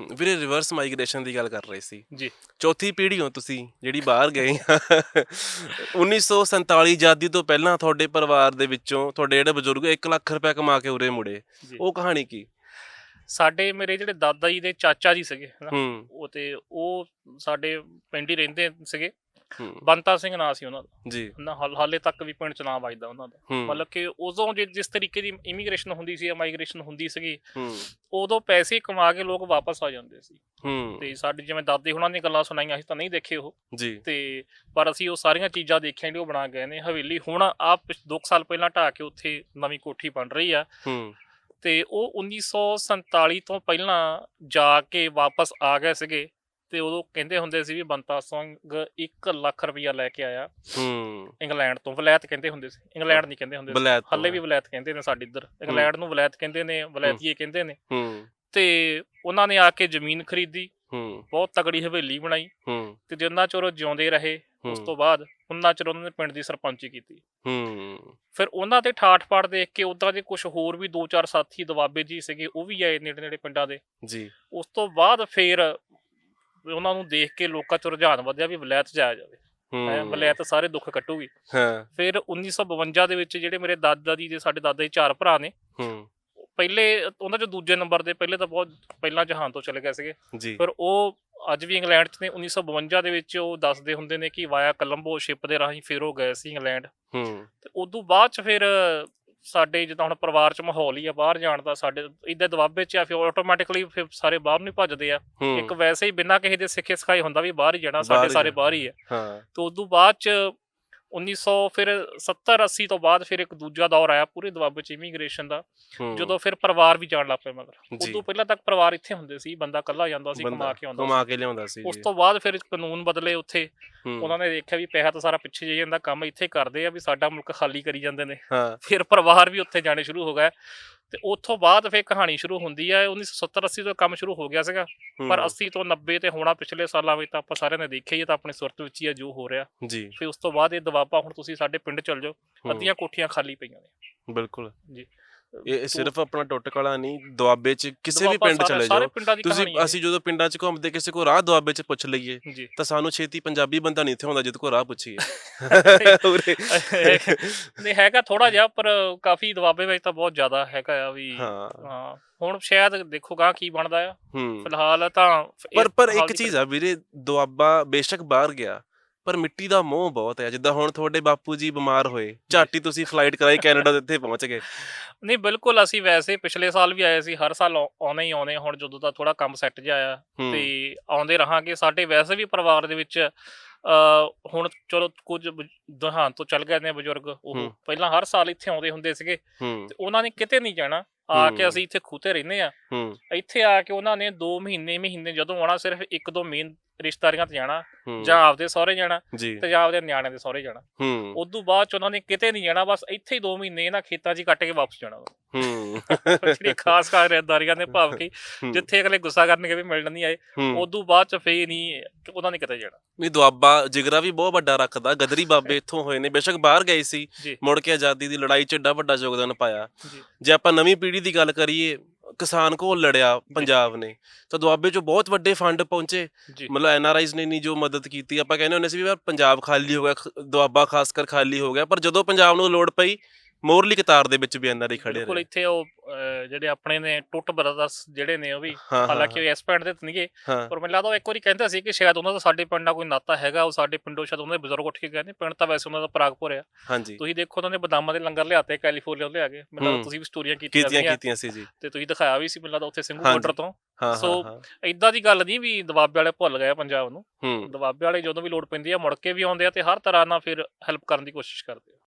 ਵੀਰੇ reverse migration ਦੀ ਗੱਲ ਕਰ ਰਹੇ ਸੀ। ਜੀ। ਚੌਥੀ ਪੀੜ੍ਹੀ ਹੋ ਤੁਸੀਂ ਜਿਹੜੀ ਬਾਹਰ ਗਏ ਆ। 1947 ਆਜ਼ਾਦੀ ਤੋਂ ਪਹਿਲਾਂ ਤੁਹਾਡੇ ਪਰਿਵਾਰ ਦੇ ਵਿੱਚੋਂ ਤੁਹਾਡੇ ਜਿਹੜੇ ਬਜ਼ੁਰਗ 1 ਲੱਖ ਰੁਪਏ ਕਮਾ ਕੇ ਉਰੇ ਮੁੜੇ। ਜੀ। ਉਹ ਕਹਾਣੀ ਕੀ? ਸਾਡੇ ਮੇਰੇ ਜਿਹੜੇ ਦਾਦਾ ਜੀ ਦੇ ਚਾਚਾ ਜੀ ਸੀਗੇ ਹਨਾ। ਹੂੰ। ਉਹ ਤੇ ਉਹ ਸਾਡੇ ਪਿੰਡ ਹੀ ਰਹਿੰਦੇ ਸੀਗੇ। ਬੰਤਾ ਸਿੰਘ ਨਾਂ ਸੀ ਉਹਨਾਂ ਦਾ। ਜੀ। ਨਾ ਹਾਲ- ਹਾਲੇ ਤੱਕ ਵੀ ਪਿੰਡ ਚ ਨਾਮ ਵੱਜਦਾ ਉਹਨਾਂ ਦਾ। ਮਤਲਬ ਕਿ ਉਦੋਂ ਜਿ- ਜਿਸ ਤਰੀਕੇ ਦੀ ਇਮੀਗ੍ਰੇਸ਼ਨ ਹੁੰਦੀ ਸੀ ਮਾਈਗ੍ਰੇਸ਼ਨ ਹੁੰਦੀ ਸੀਗੀ ਹੂੰ। ਉਦੋਂ ਪੈਸੇ ਕਮਾ ਕੇ ਲੋਕ ਵਾਪਸ ਆ ਜਾਂਦੇ ਸੀ। ਹੂੰ। ਤੇ ਸਾਡੇ ਜਿਵੇਂ ਦਾਦੇ ਹੁਣਾਂ ਦੀਆਂ ਗੱਲਾਂ ਸੁਣਾਈਆਂ ਅਸੀਂ ਤਾਂ ਨਹੀਂ ਦੇਖੇ ਉਹ। ਜੀ। ਤੇ ਪਰ ਅਸੀਂ ਉਹ ਸਾਰੀਆਂ ਚੀਜ਼ਾਂ ਦੇਖੀਆਂ ਜਿਹੜੀਆਂ ਉਹ ਬਣਾ ਗਏ ਨੇ। ਹਵੇਲੀ ਹੁਣ ਆਪ 2 ਸਾਲ ਪਹਿਲਾਂ ਢਾਹ ਕੇ ਉੱਥੇ ਨਵੀਂ ਕੋਠੀ ਬਣ ਰਹੀ ਆ। ਹੂੰ। ਤੇ ਉਹ 1947 ਤੋਂ ਪਹਿਲਾਂ ਜਾ ਕੇ ਵਾਪਸ ਆ ਗਏ ਸੀਗੇ। ਤੇ ਉਦੋਂ ਕਹਿੰਦੇ ਹੁੰਦੇ ਸੀ ਵੀ ਬੰਤਾ ਸਿੰਘ 1 ਲੱਖ ਰੁਪਇਆ ਲੈ ਕੇ ਆਇਆ ਹੂੰ। ਇੰਗਲੈਂਡ ਤੋਂ ਵਲੈਤ ਕਹਿੰਦੇ ਹੁੰਦੇ ਸੀ ਇੰਗਲੈਂਡ ਨਹੀਂ ਕਹਿੰਦੇ ਹੁੰਦੇ ਸੀ। ਹੱਲੇ ਵੀ ਵਲੈਤ ਕਹਿੰਦੇ ਨੇ ਸਾਡੇ ਇੱਧਰ ਇੰਗਲੈਂਡ ਨੂੰ ਵਲੈਤ ਕਹਿੰਦੇ ਨੇ ਵਲੈਤੀਏ ਕਹਿੰਦੇ ਨੇ। ਹੂੰ। ਤੇ ਉਹਨਾਂ ਨੇ ਆ ਕੇ ਜ਼ਮੀਨ ਖਰੀਦੀ ਹੂੰ। ਬਹੁਤ ਤਗੜੀ ਹਵੇਲੀ ਬਣਾਈ ਹੂੰ। ਤੇ ਜਿੰਨਾ ਚਿਰ ਉਹ ਜਿਉਂਦੇ ਰਹੇ ਉਸ। ਤੋਂ ਬਾਅਦ ਉਹਨਾਂ ਚਿਰ ਉਹਨਾਂ ਨੇ ਪਿੰਡ ਦੀ ਸਰਪੰਚੀ ਕੀਤੀ। ਹੂੰ। ਫਿਰ ਉਹਨਾਂ ਦੇ ਠਾਠ-ਪਾਠ ਦੇਖ ਕੇ ਉਦਾਂ ਦੇ ਕੁਝ ਹੋਰ ਵੀ ਦੋ ਚਾਰ ਸਾਥੀ ਦਵਾਬੇ ਜੀ ਸੀਗੇ ਉਹ ਵੀ ਆਏ ਨੇੜੇ ਨੇੜੇ ਪਿੰਡਾਂ ਦੇ। ਜੀ। ਉਸ ਤੋਂ ਬਾਅਦ ਫਿਰ ਉਹਨਾਂ ਨੂੰ ਦੇਖ ਕੇ ਲੋਕਾਂ ਚ ਰੁਝਾਨ ਵਧਿਆ ਵੀ ਵਲੈਤ ਜਾਇਆ ਜਾਵੇ। ਵਲੈਤ ਸਾਰੇ ਦੁੱਖ ਕੱਟੂਗੀ। ਹਾਂ। ਫਿਰ 1952 ਦੇ ਵਿੱਚ ਜਿਹੜੇ ਮੇਰੇ ਦਾਦਾ ਜੀ ਦੇ ਸਾਡੇ ਦਾਦਾ ਜੀ ਚਾਰ ਭਰਾ ਨੇ ਹੂੰ। ਪਹਿਲੇ ਉਹਨਾਂ ਚ ਦੂਜੇ ਨੰਬਰ ਦੇ ਪਹਿਲੇ ਤਾਂ ਬਹੁਤ ਪਹਿਲਾਂ ਜਹਾਨ ਤੋਂ ਚਲੇ ਗਏ ਸੀਗੇ। ਫਿਰ ਉਹ ਅੱਜ ਵੀ ਇੰਗਲੈਂਡ 'ਚ ਨੇ। 1952 ਦੇ ਵਿੱਚ ਉਹ ਦੱਸਦੇ ਹੁੰਦੇ ਨੇ ਕਿ ਵਾਇਆ ਕੋਲੰਬੋ ਸ਼ਿਪ ਦੇ ਰਾਹੀਂ ਫਿਰ ਉਹ ਗਏ ਸੀ ਇੰਗਲੈਂਡ। ਹੂੰ। ਤੇ ਉਦੋਂ ਬਾਅਦ ਚ ਫਿਰ ਸਾਡੇ ਜਿੱਦਾਂ ਹੁਣ ਪਰਿਵਾਰ ਚ ਮਾਹੌਲ ਹੀ ਆ ਬਾਹਰ ਜਾਣ ਦਾ ਸਾਡੇ ਇਦਾਂ ਦਬਾਬੇ ਚ ਆ ਫਿਰ ਆਟੋਮੈਟਿਕਲੀ ਫਿਰ ਸਾਰੇ ਬਾਹਰ ਨੂੰ ਭੱਜਦੇ ਆ। ਇੱਕ ਵੈਸੇ ਹੀ ਬਿਨਾਂ ਕਿਸੇ ਦੇ ਸਿੱਖੇ ਸਿਖਾਈ ਹੁੰਦਾ ਵੀ ਬਾਹਰ ਹੀ ਜਾਣਾ ਸਾਡੇ ਸਾਰੇ। ਬਾਹਰ ਹੀ ਆ। ਹਾਂ। ਤੇ ਉਦੋਂ ਬਾਅਦ ਚ 1900 ਫਿਰ 70 80 ਤੋਂ ਬਾਅਦ ਫਿਰ ਇੱਕ ਦੂਜਾ ਦੌਰ ਆਇਆ ਪੂਰੇ ਦੁਆਬੇ ਚ ਇਮੀਗ੍ਰੇਸ਼ਨ ਦਾ। ਜਦੋਂ ਫਿਰ ਪਰਿਵਾਰ ਵੀ ਜਾਣ ਲੱਗ ਪਏ ਮਗਰ ਜੀ। ਉਦੋਂ ਪਹਿਲਾਂ ਤੱਕ ਪਰਿਵਾਰ ਇੱਥੇ ਹੁੰਦੇ ਸੀ ਬੰਦਾ ਇਕੱਲਾ ਜਾਂਦਾ ਸੀ ਕਮਾ ਕੇ ਆਉਂਦਾ ਕਮਾ ਕੇ ਲਿਆਉਂਦਾ ਸੀ ਉਸ ਤੋਂ ਬਾਅਦ ਫਿਰ ਕਾਨੂੰਨ ਬਦਲੇ ਉੱਥੇ। ਉਹਨਾਂ ਨੇ ਦੇਖਿਆ ਵੀ ਪੈਸਾ ਤਾਂ ਸਾਰਾ ਪਿੱਛੇ ਜਾਈ ਜਾਂਦਾ ਕੰਮ ਇੱਥੇ ਕਰਦੇ ਆ ਵੀ ਸਾਡਾ ਮੁਲਕ ਖਾਲੀ ਕਰੀ ਜਾਂਦੇ ਨੇ। ਫਿਰ ਪਰਿਵਾਰ ਵੀ ਉੱਥੇ ਜਾਣੇ ਸ਼ੁਰੂ ਹੋ ਗਏ। ਤੇ ਉੱਥੋਂ ਬਾਅਦ ਫਿਰ ਕਹਾਣੀ ਸ਼ੁਰੂ ਹੁੰਦੀ ਹੈ 1970 80 ਤੋਂ ਕੰਮ ਸ਼ੁਰੂ ਹੋ ਗਿਆ ਸੀਗਾ। ਪਰ ਹੂੰ। 80 ਤੋਂ 90 ਤੇ ਹੋਣਾ ਪਿਛਲੇ ਸਾਲਾਂ ਵਿੱਚ ਤਾਂ ਆਪਾਂ ਸਾਰਿਆਂ ਨੇ ਦੇਖਿਆ ਹੀ ਤਾਂ ਆਪਣੀ ਸੁਰਤ ਵਿੱਚ ਹੀ ਹੈ ਜੋ ਹੋ ਰਿਹਾ। ਜੀ। ਫਿਰ ਉਸ ਤੋਂ ਬਾਅਦ ਇਹ ਦਵਾਬਾ ਹੁਣ ਤੁਸੀਂ ਸਾਡੇ ਪਿੰਡ ਚੱਲ ਜਾਓ। ਅੱਧੀਆਂ ਕੋਠੀਆਂ ਖਾਲੀ ਪਈਆਂ ਨੇ। ਬਿਲਕੁਲ। ਜੀ। ਇਹ ਸਿਰਫ ਆਪਣਾ ਟੁੱਟ ਕਲਾ ਨਹੀਂ ਦੁਆਬੇ ਚ ਕਿਸੇ ਵੀ ਦੁਆਬਾ ਪਿੰਡ ਚਲੇ ਜਾਓ। ਤੁਸੀਂ ਅਸੀਂ ਜਦੋਂ ਪਿੰਡਾਂ ਚ ਘੁੰਮਦੇ ਕਿਸੇ ਕੋ ਰਾਹ ਦੁਆਬੇ ਚ ਪੁੱਛ ਲਈਏ ਤਾਂ ਸਾਨੂੰ ਛੇਤੀ ਪੰਜਾਬੀ ਬੰਦਾ ਨਹੀਂ ਇੱਥੇ ਹੁੰਦਾ ਜਿਹਦੇ ਕੋ ਰਾਹ ਪੁੱਛੀਏ। ਨਹੀਂ ਹੈਗਾ ਥੋੜਾ ਜਿਹਾ ਪਰ ਕਾਫੀ ਦਵਾਬੇ ਵਿੱਚ ਤਾਂ ਬਹੁਤ ਜ਼ਿਆਦਾ ਹੈਗਾ ਆ ਵੀ ਹਾਂ। ਹੁਣ ਸ਼ਾਇਦ ਦੇਖੋਗਾ ਕੀ ਬਣਦਾ ਆ। ਫਿਲਹਾਲ ਤਾਂ ਪਰ ਪਰ ਇੱਕ ਚੀਜ਼ ਆ ਵੀਰੇ ਦੁਆਬਾ ਬੇਸ਼ੱਕ ਬਾਹਰ ਗਿਆ। ਪਰ ਮਿੱਟੀ ਦਾ ਮੋਹ ਬਹੁਤ ਹੈ। ਜਿੱਦਾਂ ਹੁਣ ਤੁਹਾਡੇ ਬਾਪੂ ਜੀ ਬਿਮਾਰ ਹੋਏ ਝਾਟੀ ਤੁਸੀਂ ਫਲਾਈਟ ਕਰਾਈ ਕੈਨੇਡਾ ਦੇ ਇੱਥੇ ਪਹੁੰਚ ਗਏ। ਨਹੀਂ ਬਿਲਕੁਲ ਅਸੀਂ ਵੈਸੇ ਪਿਛਲੇ ਸਾਲ ਵੀ ਆਏ ਸੀ ਹਰ ਸਾਲ ਆਉ- ਆਉਣੇ ਹੀ ਆਉਣੇ ਹੁਣ ਜਦੋਂ ਦਾ ਥੋੜਾ ਕੰਮ ਸੈੱਟ ਜਾਇਆ ਹੂੰ, ਤੇ ਆਉਂਦੇ ਰਹਾਂਗੇ। ਸਾਡੇ ਵੈਸੇ ਵੀ ਪਰਿਵਾਰ ਦੇ ਵਿੱਚ ਹੁਣ ਚਲੋ ਕੁਝ ਦੇਹਾਂਤ ਤੋਂ ਚੱਲ ਗਏ ਨੇ ਬਜ਼ੁਰਗ ਉਹ। ਪਹਿਲਾਂ ਹਰ ਸਾਲ ਇੱਥੇ ਆਉਂਦੇ ਹੁੰਦੇ ਸੀਗੇ ਤੇ ਉਹਨਾਂ ਨੇ ਕਿਤੇ ਨਹੀਂ ਜਾਣਾ। ਆ ਕੇ। ਅਸੀਂ ਇੱਥੇ ਖੂਤੇ ਰਹਿੰਦੇ ਆ ਇੱਥੇ ਆ ਕੇ ਉਹਨਾਂ ਨੇ 2 ਮਹੀਨੇ ਮਹੀਨੇ ਜਦੋਂ ਆਉਣਾ ਸਿਰਫ ਇੱਕ ਦੋ ਮੇਨ ਰਿਸ਼ਤੇਦਾਰੀਆਂ ਤੇ ਜਾਣਾ ਜਾਂ ਆਪਦੇ ਸਹੁਰੇ ਜਾਣਾ ਤੇ ਜਾਂ ਆਪਦੇ ਨਿਆਣਿਆਂ ਦੇ ਸਹੁਰੇ ਜਾਣਾ। ਹੂੰ। ਉਦੋਂ ਬਾਅਦ ਚ ਉਹਨਾਂ ਨੇ ਕਿਤੇ ਨਹੀਂ ਜਾਣਾ ਬਸ ਇੱਥੇ ਹੀ 2 ਮਹੀਨੇ ਇਹਨਾਂ ਖੇਤਾਂ 'ਚ ਕੱਟ ਕੇ ਵਾਪਸ ਜਾਣਾ ਜਿਹੜੀ ਖਾਸ ਖਾਸ ਰਿਸ਼ਤੇਦਾਰੀਆਂ ਨੇ ਭਾਵ ਕਿ ਜਿੱਥੇ ਅਗਲੇ ਗੁੱਸਾ ਕਰਨਗੇ ਵੀ ਮਿਲਣ ਨਹੀਂ ਆਏ ਹੂੰ। ਉਦੋਂ ਬਾਅਦ ਚ ਫੇਰ ਨਹੀਂ ਉਹਨਾਂ ਨੇ ਕਿਤੇ ਜਾਣਾ। ਨਹੀਂ ਦੁਆਬਾ ਜਿਗਰਾ ਵੀ ਬਹੁਤ ਵੱਡਾ ਰੱਖਦਾ। ਗਦਰੀ ਬਾਬੇ ਇੱਥੋਂ ਹੋਏ ਨੇ ਬੇਸ਼ੱਕ ਬਾਹਰ ਗਏ ਸੀ। ਮੁੜ ਕੇ ਆਜ਼ਾਦੀ ਦੀ ਲੜਾਈ 'ਚ ਏਡਾ ਵੱਡਾ ਯੋਗਦਾਨ ਪਾਇਆ। ਜੇ ਆਪਾਂ ਨਵੀਂ ਪੀੜ੍ਹੀ ਦੀ ਗੱਲ ਕਰੀਏ ਕਿਸਾਨ ਕੋਲ ਲੜਿਆ ਪੰਜਾਬ ਨੇ। ਤਾਂ ਦੁਆਬੇ 'ਚੋਂ ਬਹੁਤ ਵੱਡੇ ਫੰਡ ਪਹੁੰਚੇ। ਜੀ। ਮਤਲਬ ਐਨਆਰਆਈਜ਼ ਨੇ ਨਹੀਂ ਜੋ ਮਦਦ ਕੀਤੀ। ਆਪਾਂ ਕਹਿੰਦੇ ਹੁੰਦੇ ਸੀ ਵੀ ਯਾਰ ਪੰਜਾਬ ਖਾਲੀ ਹੋ ਗਿਆ ਖ- ਦੁਆਬਾ ਖਾਸ ਕਰ ਖਾਲੀ ਹੋ ਗਿਆ। ਪਰ ਜਦੋਂ ਪੰਜਾਬ ਨੂੰ ਲੋੜ ਪਈ ਮੋਰਲੀ ਕਤਾਰ ਦੇ ਵਿੱਚ ਵੀ ਐਨਆਰਆਈ ਖੜੇ ਬਿਲਕੁਲ ਰਹੇ। ਇੱਥੇ ਉਹ ਅਹ, ਜਿਹੜੇ ਆਪਣੇ ਨੇ ਟੁੱਟ ਬ੍ਰਦਰਸ ਜਿਹੜੇ ਨੇ ਉਹ ਵੀ ਹਾਂ, ਹਾਲਾਂਕਿ ਉਹ ਇਸ ਪਿੰਡ ਦੇ ਤਾਂ ਨਹੀਂਗੇ ਹਾਂ। ਪਰ ਮੈਨੂੰ ਲੱਗਦਾ ਉਹ ਇੱਕ ਵਾਰੀ ਕਹਿੰਦਾ ਸੀ ਕਿ ਸ਼ਾਇਦ ਉਹਨਾਂ ਦਾ ਸਾਡੇ ਪਿੰਡ ਨਾਲ ਕੋਈ ਨਾਤਾ ਹੈਗਾ ਉਹ ਸਾਡੇ ਪਿੰਡੋਂ ਸ਼ਾਇਦ ਉਹਨਾਂ ਦੇ ਬਜ਼ੁਰਗ ਉੱਠ ਕੇ ਗਏ ਨੇ ਪਿੰਡ ਤਾਂ ਵੈਸੇ ਉਹਨਾਂ ਦਾ ਪ੍ਰਾਗਪੁਰ ਆ ਹਾਂਜੀ। ਤੁਸੀਂ ਦੇਖੋ ਉਹਨਾਂ ਨੇ ਬਦਾਮਾਂ ਦੇ ਲੰਗਰ ਲਿਆਤੇ ਕੈਲੀਫੋਰਨੀਆ ਲਿਆ ਕੇ। ਮੈਨੂੰ ਲੱਗਦਾ ਹੂੰ। ਤੁਸੀਂ ਵੀ ਸਟੋਰੀਆਂ ਕੀਤੀਆਂ ਕੀਤੀਆਂ ਸੀਗੀਆਂ। ਕੀਤੀਆਂ ਸੀ ਜੀ। ਤੇ ਤੁਸੀਂ ਦਿਖਾਇਆ ਵੀ ਸੀ ਮੈਨੂੰ ਲੱਗਦਾ ਉੱਥੇ ਸਿੰਘੂ ਹਾਂਜੀ। ਬਾਰਡਰ ਤੋਂ। ਹਾਂ ਸੋ, ਹਾਂ। ਹਾਂ ਇਦਾਂ ਦੀ ਗੱਲ ਨਹੀਂ ਵੀ ਦਵਾਬੇ ਵਾਲੇ ਭੁੱਲ ਗਏ ਪੰਜਾਬ ਨੂੰ। ਹੂੰ। ਦਵਾਬੇ ਵਾਲੇ ਜਦੋਂ ਵੀ ਲੋੜ ਪੈਂਦੀ ਆ ਮੁੜ ਕੇ ਵੀ ਆਉਂਦੇ ਆ ਤੇ ਹਰ ਤਰ੍ਹਾਂ ਨਾਲ ਫਿਰ ਹੈਲਪ ਕਰਨ ਦੀ ਕੋਸ਼ਿਸ਼ ਕਰਦੇ ਆ।